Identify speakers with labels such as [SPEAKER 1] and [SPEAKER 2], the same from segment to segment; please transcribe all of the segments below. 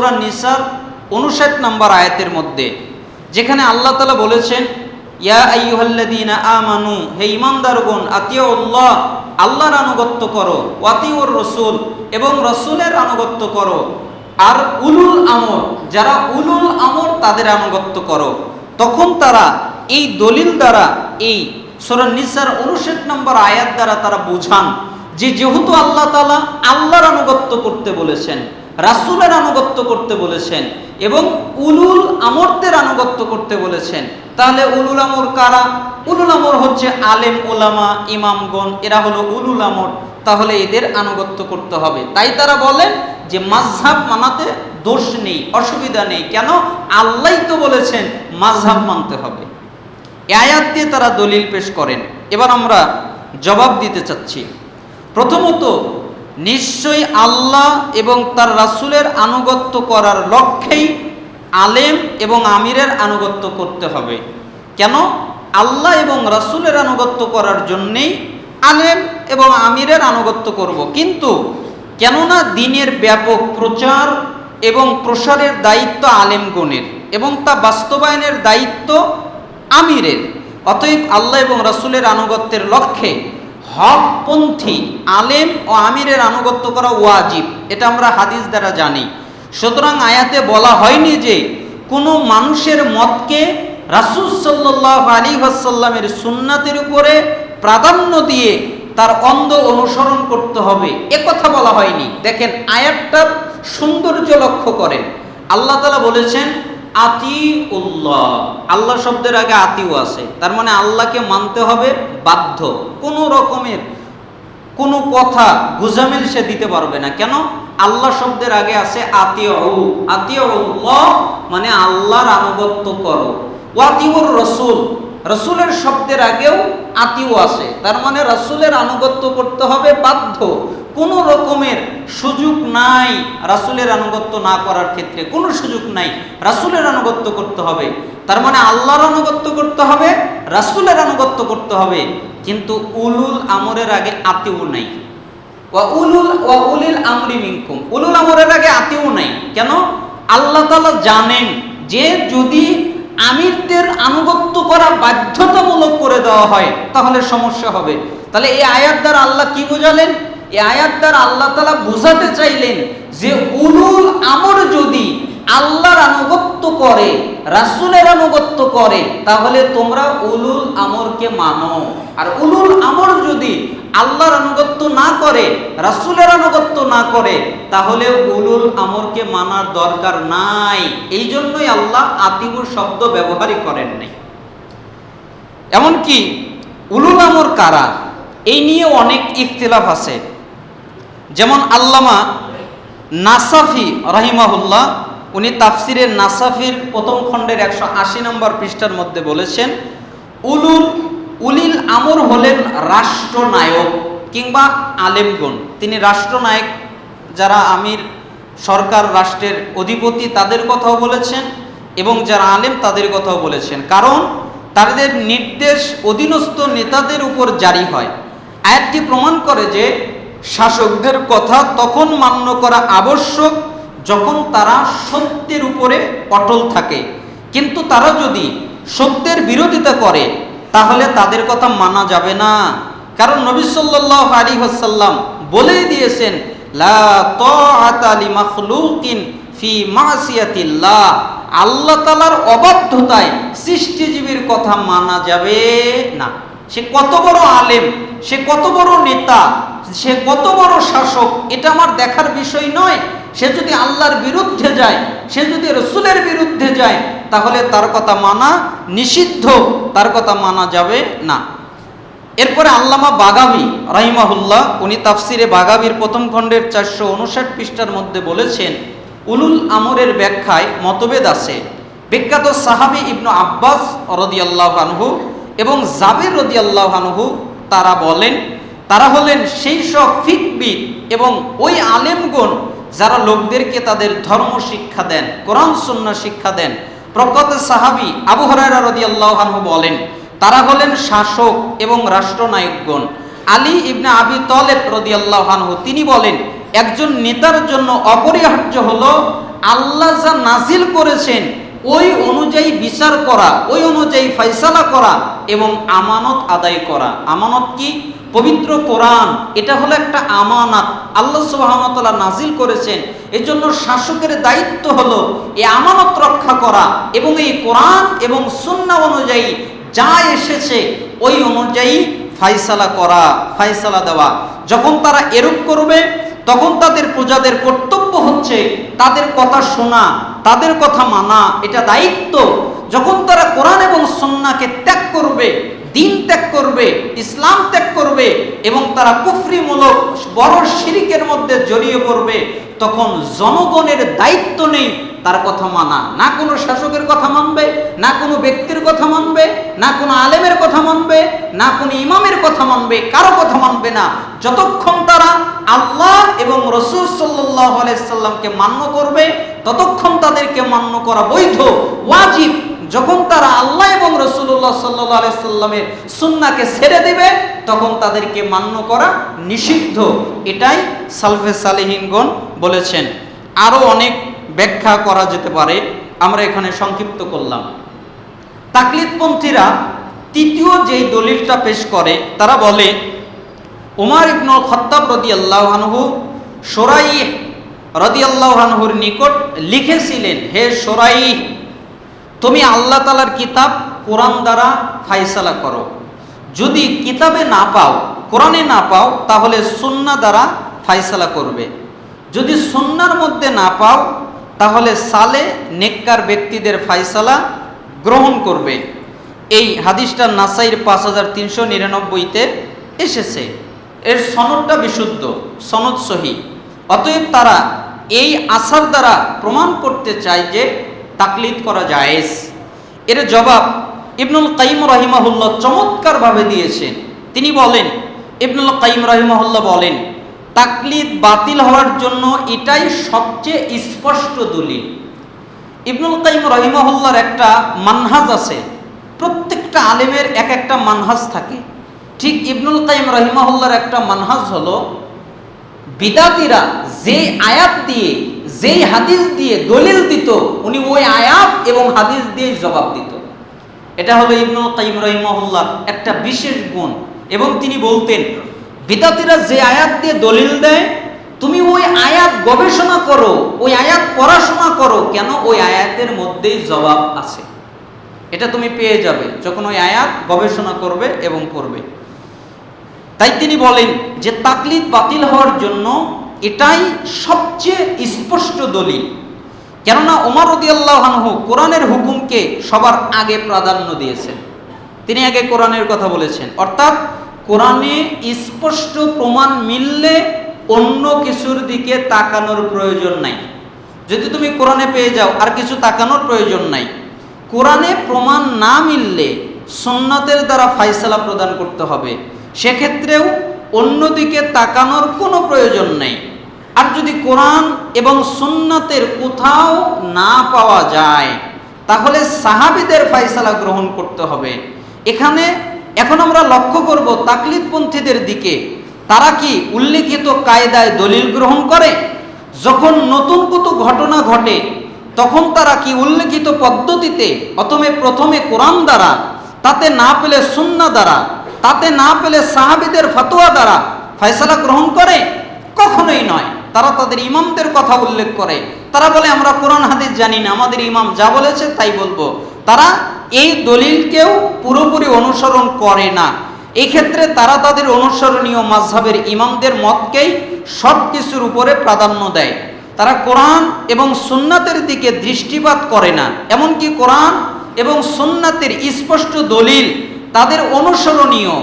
[SPEAKER 1] সূরা নিসার উনষাট নম্বর আয়াতের মধ্যে, যেখানে আল্লাহ তালা বলেছেন আল্লাহর আনুগত্য করো ওয়াতিউর রাসূল, এবং রাসূলের আনুগত্য করো, আর উলুল আমর, যারা উলুল আমর তাদের আনুগত্য করো, তখন তারা এই দলিল দ্বারা, এই সূরা নিসার 59 নম্বর আয়াত দ্বারা তারা বুঝান যে যেহেতু আল্লাহ তাআলা আল্লাহর আনুগত্য করতে বলেছেন রাসূলের আনুগত্য করতে বলেছেন এবং উলুল আমরদের আনুগত্য করতে বলেছেন। তাহলে উলুল আমর কারা? উলুল আমর হচ্ছে আলেম ওলামা ইমামগণ, এরা হলো উলুল আমর। তাহলে এদের আনুগত্য করতে হবে। তাই তারা বলেন যে মাঝহাব মানাতে দোষ নেই, অসুবিধা নেই। কেন? আল্লাহ তো বলেছেন মাঝহাব মানতে হবে। আয়াত দিয়ে তারা দলিল পেশ করেন। এবার আমরা জবাব দিতে চাচ্ছি। প্রথমত নিশ্চয়ই আল্লাহ এবং তার রাসুলের আনুগত্য করার লক্ষ্যেই আলেম এবং আমিরের আনুগত্য করতে হবে। কেন? আল্লাহ এবং রাসূলের আনুগত্য করার জন্যেই আলেম এবং আমিরের আনুগত্য করব। কিন্তু কেননা দিনের ব্যাপক প্রচার এবং প্রসারের দায়িত্ব আলেমগণের এবং তা বাস্তবায়নের দায়িত্ব আমিরের। অতএব আল্লাহ এবং রাসূলের আনুগত্যের লক্ষ্যে হকপন্থী, আলেম ও আমিরের আনুগত্য করা ওয়াজিব, এটা আমরা হাদিস দ্বারা জানি। সুতরাং আয়াতে বলা হয়নি যে কোনো মানুষের মতকে রাসূল সাল্লাল্লাহু আলী ওয়াসাল্লামের সুন্নাতের উপরে প্রাধান্য দিয়ে তার অন্ধ অনুসরণ করতে হবে। এ কথা বলা হয়নি। দেখেন, আয়াতটার সৌন্দর্য লক্ষ্য করেন। আল্লাহ তালা বলেছেন আতি উল্লাহ আল্লাহ শব্দের আগে আতিও আছে। তার মানে আল্লাহকে মানতে হবে বাধ্য। কোনো রকমের কোনো কথা গুজামিল সে দিতে পারবে না। কেন? আল্লাহ শব্দের আগে আছে আতিউ। আতিউ মানে আল্লাহর আনুগত্য করো। ওয়াতিউর রসুল। রসুলের শব্দের আগেও আতিও আছে। তার মানে রসুলের আনুগত্য করতে হবে বাধ্য। কোনো রকমের সুযোগ নাই রাসুলের আনুগত্য না করার ক্ষেত্রে। কোনো সুযোগ নাই। রাসুলের আনুগত্য করতে হবে। তার মানে আল্লাহর আনুগত্য করতে হবে, রাসুলের আনুগত্য করতে হবে। কিন্তু উলুল আমরের আগে আতিও নাই। ওয়া উলুল, ওয়া উলিল আমরি মিনকুম। উলুল আমরের আগে আতিও নাই। কেন? আল্লাহ তাআলা জানেন যে যদি আমিরদের আনুগত্য করা বাধ্যতামূলক করে দেওয়া হয়, তাহলে সমস্যা হবে। তাহলে এই আয়াত দ্বারা আল্লাহ কি বোঝালেন? এই আল্লাহ তালা বুঝাতে চাইলেন যে উলুল আমর যদি আল্লাহর আনুগত্য করে, রাসুলের আনুগত্য করে, তাহলে তোমরা উলুল আমরকে মানো। আর উলুল আমর যদি আল্লাহর আনুগত্য না করে, রাসুলের আনুগত্য না করে, তাহলে উলুল আমরকে মানার দরকার নাই। এই জন্যই আল্লাহ আতিবুর শব্দ ব্যবহারই করেন নাই। এমনকি উলুল আমর কারা? এই নিয়ে অনেক ইখতিলাফ আছে। যেমন আল্লামা নাসাফি রাহিমাহুল্লাহ, উনি তাফসিরের নাসাফির প্রথম খণ্ডের একশো আশি নম্বর পৃষ্ঠার মধ্যে বলেছেন, উলুল, উলিল আমর হলেন রাষ্ট্রনায়ক কিংবা আলেমগণ। তিনি রাষ্ট্রনায়ক, যারা আমির, সরকার, রাষ্ট্রের অধিপতি তাদের কথাও বলেছেন এবং যারা আলেম তাদের কথাও বলেছেন। কারণ তাদের নির্দেশ অধীনস্থ নেতাদের উপর জারি হয়। আয়াতটি প্রমাণ করে যে শাসকদের কথা তখন মান্য করা আবশ্যক যখন তারা সত্যের উপরে অটল থাকে। কিন্তু তারা যদি সত্যের বিরোধিতা করে, তাহলে তাদের কথা মানা যাবে না। কারণ নবী সাল্লাল্লাহু আলাইহি ওয়াসাল্লাম বলেই দিয়েছেন আল্লাহ তাআলার অবাধ্যতায় সৃষ্টিজীবীর কথা মানা যাবে না। সে কত বড় আলেম, সে কত বড় নেতা, সে কত বড় শাসক, এটা আমার দেখার বিষয় নয়। সে যদি আল্লাহর বিরুদ্ধে যায়, সে যদি রসুলের বিরুদ্ধে যায়, তাহলে তার কথা মানা নিষিদ্ধ, তার কথা মানা যাবে না। এরপরে আল্লামা বাগাবি রাহিমাহুল্লাহ, উনি তাফসিরে বাগাবির প্রথম খণ্ডের চারশো উনষাট পৃষ্ঠার মধ্যে বলেছেন, উলুল আমরের ব্যাখ্যায় মতভেদ আছে। বিখ্যাত সাহাবি ইবনু আব্বাস রদিয়াল্লাহ আনহু এবং জাবের রদি আল্লাহানহু তারা বলেন, তারা হলেন সেই সব ফিকবিদ এবং ওই আলেমগণ যারা লোকদেরকে তাদের ধর্ম শিক্ষা দেন, কোরআন সুন্না শিক্ষা দেন। প্রকত সাহাবি আবু হরাইরা রদিয়াল্লাহ আনহু বলেন, তারা হলেন শাসক এবং রাষ্ট্রনায়কগণ। আলী ইবনে আবি তলেব রদি আল্লাহানহু তিনি বলেন, একজন নেতার জন্য অপরিহার্য হলো আল্লাহ যা নাজিল করেছেন, ওই অনুযায়ী বিচার করা, ওই অনুযায়ী ফয়সালা করা এবং আমানত আদায় করা। আমানত কি? পবিত্র কোরআন। এটা হলো একটা আমানত। আল্লাহ সুবাহতাল্লাহ নাজিল করেছেন। এর জন্য শাসকের দায়িত্ব হলো এই আমানত রক্ষা করা এবং এই কোরআন এবং সুন্না অনুযায়ী যা এসেছে, ওই অনুযায়ী ফাইসালা করা ফাইসালা দেওয়া। যখন তারা এরূপ করবে তখন তাদের প্রজাদের কর্তব্য হচ্ছে তাদের কথা শোনা, তাদের কথা মানা। এটা দায়িত্ব। যখন তারা কোরআন এবং সন্নাকে ত্যাগ করবে, দিন ত্যাগ করবে, ইসলাম ত্যাগ করবে এবং তারা কুফরিমূলক, বড় শিরিকের মধ্যে জড়িয়ে পড়বে, তখন জনগণের দায়িত্ব নেই তার কথা মানা। না কোনো শাসকের কথা মানবে, না কোনো ব্যক্তির কথা মানবে, না কোনো আলেমের কথা মানবে, না কোনো ইমামের কথা মানবে, কারও কথা মানবে না। যতক্ষণ তারা আল্লাহ এবং রসুল সাল্লাহ আলাইসাল্লামকে মান্য করবে, ততক্ষণ তাদেরকে মান্য করা বৈধ, ওয়াজিব। যখন তারা আল্লাহ এবং রসুল্লাহ সাল্লাহ আলাইসাল্লামের সুন্নাকে ছেড়ে দেবে, তখন তাদেরকে মান্য করা নিষিদ্ধ। এটাই সালফে সালেহিনগণ বলেছেন। আরও অনেক ব্যাখ্যা করা যেতে পারে, আমরা এখানে সংক্ষিপ্ত করলাম। তাকলিদপন্থীরা তৃতীয় যেই দলিলটা পেশ করে, তারা বলে, উমার ইবনুল খত্তাব রদি আল্লাহানহু সোরাই রদি আল্লাহানহুর নিকট লিখেছিলেন, হে সোরাই তুমি আল্লাহ তালার কিতাব কোরআন দ্বারা ফাইসালা করো। যদি কিতাবে না পাও, কোরআনে না পাও, তাহলে সুন্না দ্বারা ফাইসালা করবে। যদি সুন্নার মধ্যে না পাও তাহলে সালে নেককার ব্যক্তিদের ফাইসালা গ্রহণ করবে। এই হাদিসটা নাসাইর পাঁচ হাজার তিনশো নিরানব্বইতে এসেছে। এর সনদটা বিশুদ্ধ, সনদ সহি। অতএব তারা এই আশার দ্বারা প্রমাণ করতে চায় যে তাকলিদ করা জায়েজ। এর জবাব ইবনুল কাইম রহিমাহুল্লাহ চমৎকারভাবে দিয়েছেন। তিনি বলেন, ইবনুল কাইম রহিমাহুল্লাহ বলেন তাকলিদ বাতিল হওয়ার জন্য এটাই সবচেয়ে স্পষ্ট দলিল। ইবনুল কাইম রহিমাহুল্লার একটা মানহাজ আছে। প্রত্যেকটা আলেমের এক একটা মানহাজ থাকে। ঠিক ইবনুল কাইম রহিমাহুল্লার একটা মানহাজ হলো, বিদাতিরা যে আয়াত দিয়ে, যেই হাদিস দিয়ে দলিল দিত, উনি ওই আয়াত এবং হাদিস দিয়ে জবাব দিত। এটা হলো ইবনুল কাইম রহিমাহুল্লার একটা বিশেষ গুণ এবং তিনি বলতেন বিদাতিরা যে আয়াত দিয়ে দলিল দেয়, তুমি ওই আয়াত গবেষণা করো, ওই আয়াত পড়াশোনা করো, কেন ওই আয়াতের মধ্যেই জবাব আছে? এটা তুমি পেয়ে যাবে যখন ওই আয়াত গবেষণা করবে এবং পড়বে। তাই তিনি বলেন যে তাকলিদ বাতিল হওয়ার জন্য এটাই সবচেয়ে স্পষ্ট দলিল। কেননা ওমর রদি আল্লাহানহু কোরআনের হুকুমকে সবার আগে প্রাধান্য দিয়েছেন। তিনি আগে কোরআনের কথা বলেছেন। অর্থাৎ কোরআনে স্পষ্ট প্রমাণ মিললে অন্য কিছুর দিকে তাকানোর প্রয়োজন নাই। যদি তুমি কোরআনে পেয়ে যাও, আর কিছু তাকানোর প্রয়োজন নাই। কোরআনে প্রমাণ না মিললে সন্ন্যতের দ্বারা ফাইসালা প্রদান করতে হবে। সেক্ষেত্রেও অন্যদিকে তাকানোর কোনো প্রয়োজন নেই। আর যদি কোরআন এবং সুন্নাতের কোথাও না পাওয়া যায়, তাহলে সাহাবিদের ফাইসালা গ্রহণ করতে হবে। এখানে এখন আমরা লক্ষ্য করব তাকলিদপন্থীদের দিকে। তারা কি উল্লেখিত কায়দায় দলিল গ্রহণ করে? যখন নতুন কত ঘটনা ঘটে, তখন তারা কি উল্লেখিত পদ্ধতিতে অথমে প্রথমে কোরআন দ্বারা, তাতে না পেলে সুন্না দ্বারা, তাতে না পেলে সাহাবিদের ফতোয়া দ্বারা ফয়সালা গ্রহণ করে? কখনোই নয়। তারা তাদের ইমামদের কথা উল্লেখ করে। তারা বলে, আমরা কোরআন, হাদিস জানি না। আমাদের ইমাম যা বলেছে তাই বলব। তারা এই দলিলকেও পুরোপুরি অনুসরণ করে না। এক্ষেত্রে তারা তাদের অনুসরণীয় মাঝহাবের ইমামদের মতকেই সব কিছুর উপরে প্রাধান্য দেয়। তারা কোরআন এবং সুন্নাতের দিকে দৃষ্টিপাত করে না। এমনকি কোরআন এবং সুন্নাতের স্পষ্ট দলিল তাদের অনুসরণীয়।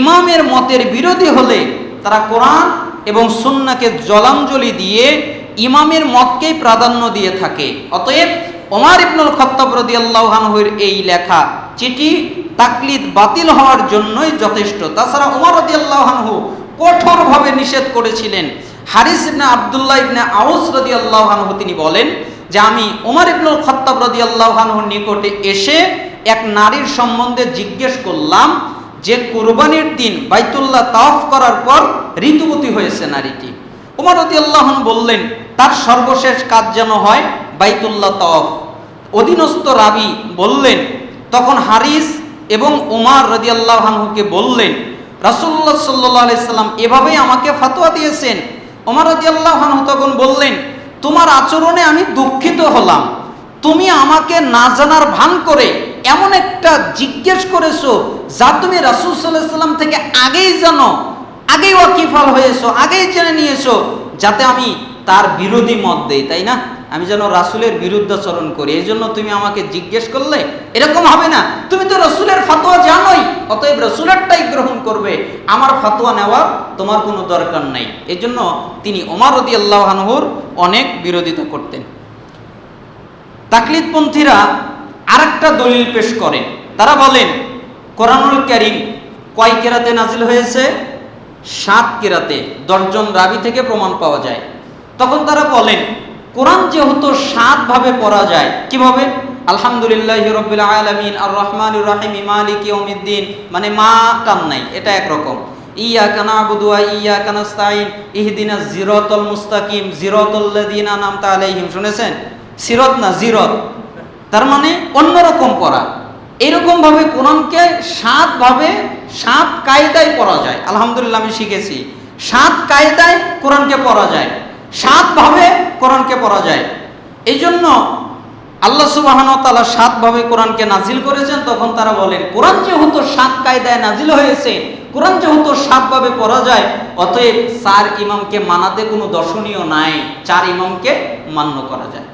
[SPEAKER 1] ইমামের মতের বিরোধী হলে তারা কোরআন এবং সুন্নাকে জলাঞ্জলি দিয়ে ইমামের মতকেই প্রাধান্য দিয়ে থাকে। অতএব ওমার ইবনুল খত্তাব রদিয়াল্লাহানহুর এই লেখা চিঠি তাকলিদ বাতিল হওয়ার জন্যই যথেষ্ট। তাছাড়া ওমর রদিয়াল্লাহানহু কঠোরভাবে নিষেধ করেছিলেন। হারিস ইবনে আবদুল্লাহ ইবনে আউস রদিয়াল্লাহানহু তিনি বলেন যে, আমি ওমর ইবনুল খত্তাব রদিয়াল্লাহানহুর নিকটে এসে এক নারীর সম্বন্ধে জিজ্ঞেস করলাম যে, কোরবানির দিন বাইতুল্লাহ তাফ করার পর ঋতুবতী হয়েছে নারীটি? উমর রদি আল্লাহন বললেন, তার সর্বশেষ কাজ যেন হয় বাইতুল্লাহ তফ অধীনস্থ রাবি বললেন, তখন হারিস এবং উমার রদিয়াল্লাহ আনহুকে বললেন রাসুল্লাহ সাল্লাহ সাল্লাম এভাবেই আমাকে ফাতোয়া দিয়েছেন। ওমর রদিয়াল্লাহ আনহু তখন বললেন, তোমার আচরণে আমি দুঃখিত হলাম। তুমি আমাকে না জানার ভান করে এমন একটা জিজ্ঞেস করেছ যা তুমি রাসুল সাল্লাহ সাল্লাম থেকে আগেই জানো, আগেই ওয়াকিফাল হয়েছো, আগেই জেনে নিয়েছো, যাতে আমি তার বিরোধী মত দেই, তাই না? আমি যেন রাসুলের বিরুদ্ধাচরণ করি এই জন্য তুমি আমাকে জিজ্ঞেস করলে এরকম হবে না। তুমি তো রসুলের ফাতোয়া জানোই, অতএব রসুলেরটাই গ্রহণ করবে। আমার ফাতোয়া নেওয়ার তোমার কোনো দরকার নাই। এই জন্য তিনি ওমর রদি আল্লাহানহুর অনেক বিরোধিতা করতেন। তাকলিদপন্থীরা আরেকটা দলিল পেশ করেন তারা বলেন, কোরআনুল করিম কয় কেরাতে নাজিল হয়েছে? সাত কেরাতে, দশজন রাবি থেকে প্রমাণ পাওয়া যায়। তখন তারা বলেন কোরআন যেহেতু সাত ভাবে পড়া যায়, কীভাবে? আলহামদুলিল্লাহ রবিল আলমিন আর রহমান রাহিম, মালিক ইয়মিদ্দিন মানে মা টান নাই, এটা একরকম। ইয়া কানা আবুদুয়া ইয়া কানাস্তাইন ইহদিনা জিরতল মুস্তাকিম জিরতল্লাদিনা নাম তালাইহিম শুনেছেন? সিরত না জিরত? তার মানে অন্যরকম পড়া। এরকম ভাবে কোরআনকে সাত ভাবে সাত কায়দায় পড়া যায়। আলহামদুলিল্লাহ আমি শিখেছি। সাত কায়দায় কোরআনকে পড়া যায়। সাত ভাবে কোরআনকে পড়া যায়। এই জন্য আল্লাহ সুবাহন তালা সাত ভাবে কোরআনকে নাজিল করেছেন। তখন তারা বলেন, কোরআন যেহেতু সাত কায়দায় নাজিল হয়েছে, কোরআন যেহেতু সাতভাবে পড়া যায়, অতএব চার ইমামকে মানাতে কোনো দর্শনীয় নাই, চার ইমামকে মান্য করা যায়।